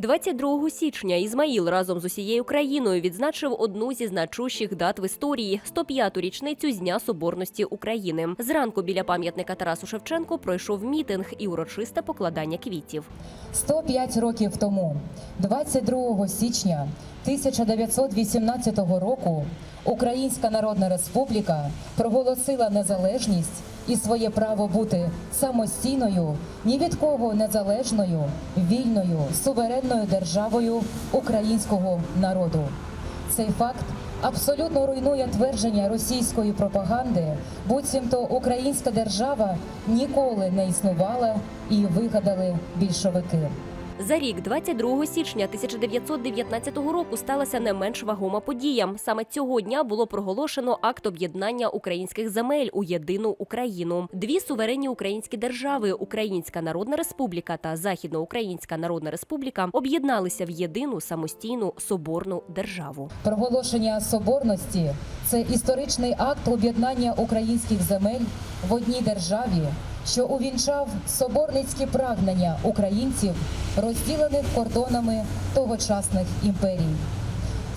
22 січня Ізмаїл разом з усією країною відзначив одну зі значущих дат в історії 105-ту річницю з Дня Соборності України. Зранку біля пам'ятника Тарасу Шевченку пройшов мітинг і урочисте покладання квітів. 105 років тому, 22 січня 1918 року, Українська Народна Республіка проголосила незалежність і своє право бути самостійною, ні від кого незалежною, вільною, суверенною державою українського народу. Цей факт абсолютно руйнує твердження російської пропаганди, буцімто українська держава ніколи не існувала і вигадали більшовики. За рік, 22 січня 1919 року, сталася не менш вагома подія. Саме цього дня було проголошено акт об'єднання українських земель у єдину Україну. Дві суверенні українські держави Українська Народна Республіка та Західноукраїнська Народна Республіка об'єдналися в єдину самостійну соборну державу. Проголошення соборності це історичний акт об'єднання українських земель в одній державі, що увінчав соборницькі прагнення українців, розділених кордонами тогочасних імперій.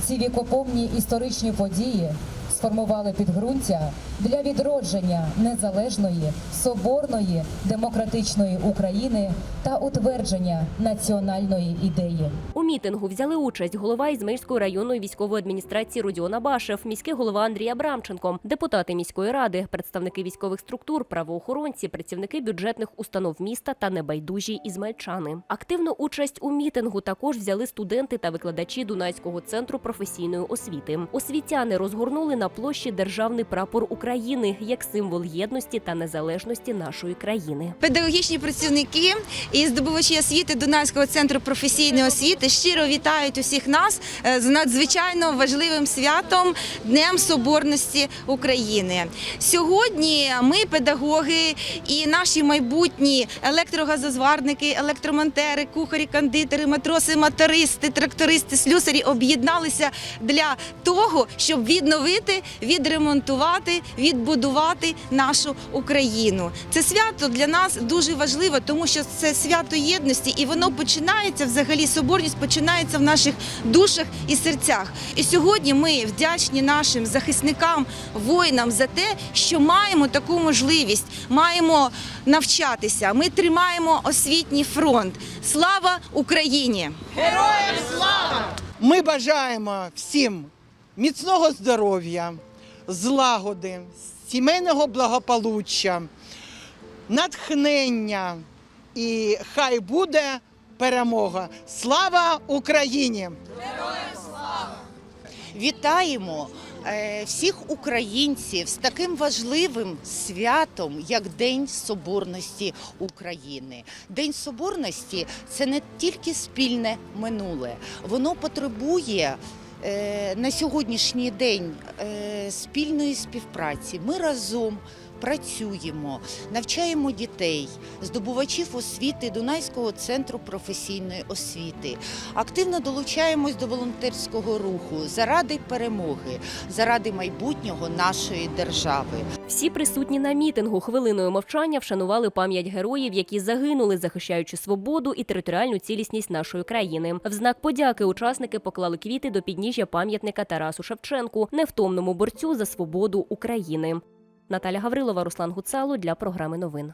Ці вікопомні історичні події сформували підґрунтя для відродження незалежної, соборної, демократичної України та утвердження національної ідеї. У мітингу взяли участь голова Ізмаїльської районної військової адміністрації Родіон Абашев, міський голова Андрій Абрамченко, депутати міської ради, представники військових структур, правоохоронці, працівники бюджетних установ міста та небайдужі ізмаїльчани. Активну участь у мітингу також взяли студенти та викладачі Дунайського центру професійної освіти. Освітяни розгорнули на площі державний прапор України як символ єдності та незалежності нашої країни. Педагогічні працівники і здобувачі освіти Дунайського центру професійної освіти щиро вітають усіх нас е, з надзвичайно важливим святом Днем Соборності України. Сьогодні ми, педагоги і наші майбутні електрогазозварники, електромонтери, кухарі, кондитери, матроси, мотористи, трактористи, слюсарі об'єдналися для того, щоб відновити, відремонтувати, відбудувати нашу Україну. Це свято для нас дуже важливо, тому що це свято єдності, і воно починається взагалі. Соборність починається в наших душах і серцях. І сьогодні ми вдячні нашим захисникам, воїнам за те, що маємо таку можливість, маємо навчатися. Ми тримаємо освітній фронт. Слава Україні! Героям слава! Ми бажаємо всім міцного здоров'я, злагоди, сімейного благополуччя, натхнення і хай буде перемога. Слава Україні! Героям слава! Вітаємо е, всіх українців з таким важливим святом, як День Соборності України. День Соборності це не тільки спільне минуле, воно потребує. Е, На сьогоднішній день е, спільної співпраці. Ми разом працюємо, навчаємо дітей, здобувачів освіти Дунайського центру професійної освіти. Активно долучаємось до волонтерського руху заради перемоги, заради майбутнього нашої держави. Всі присутні на мітингу хвилиною мовчання вшанували пам'ять героїв, які загинули, захищаючи свободу і територіальну цілісність нашої країни. В знак подяки учасники поклали квіти до підніжжя пам'ятника Тарасу Шевченку, невтомному борцю за свободу України. Наталя Гаврилова, Руслан Гуцало для програми новин.